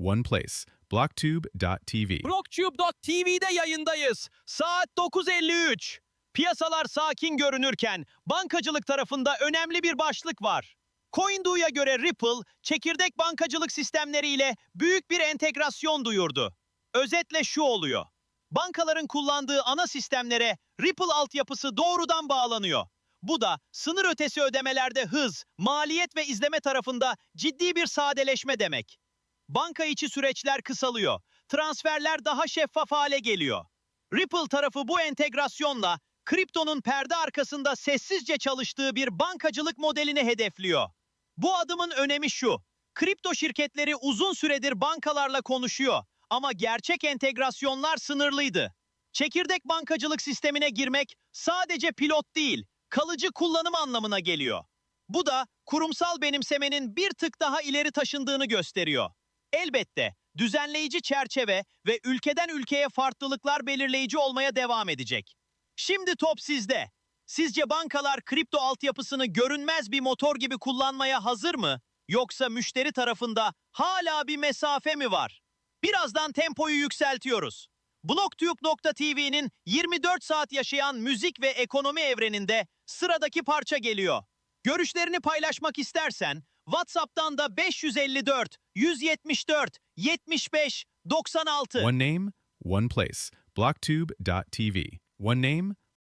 one place. Blocktube.tv. Blocktube.tv'de yayındayız. Saat 9.53. Piyasalar sakin görünürken bankacılık tarafında önemli bir başlık var. CoinDo'ya göre Ripple, çekirdek bankacılık sistemleriyle büyük bir entegrasyon duyurdu. Özetle şu oluyor. Bankaların kullandığı ana sistemlere Ripple altyapısı doğrudan bağlanıyor. Bu da sınır ötesi ödemelerde hız, maliyet ve izleme tarafında ciddi bir sadeleşme demek. Banka içi süreçler kısalıyor. Transferler daha şeffaf hale geliyor. Ripple tarafı bu entegrasyonla kriptonun perde arkasında sessizce çalıştığı bir bankacılık modelini hedefliyor. Bu adımın önemi şu. Kripto şirketleri uzun süredir bankalarla konuşuyor ama gerçek entegrasyonlar sınırlıydı. Çekirdek bankacılık sistemine girmek sadece pilot değil, kalıcı kullanım anlamına geliyor. Bu da kurumsal benimsemenin bir tık daha ileri taşındığını gösteriyor. Elbette düzenleyici çerçeve ve ülkeden ülkeye farklılıklar belirleyici olmaya devam edecek. Şimdi top sizde. Sizce bankalar kripto altyapısını görünmez bir motor gibi kullanmaya hazır mı? Yoksa müşteri tarafında hala bir mesafe mi var? Birazdan tempoyu yükseltiyoruz. Blocktube.tv'nin 24 saat yaşayan müzik ve ekonomi evreninde sıradaki parça geliyor. Görüşlerini paylaşmak istersen WhatsApp'tan da 554 174 75 96 One name, one place. Blocktube.tv. One name,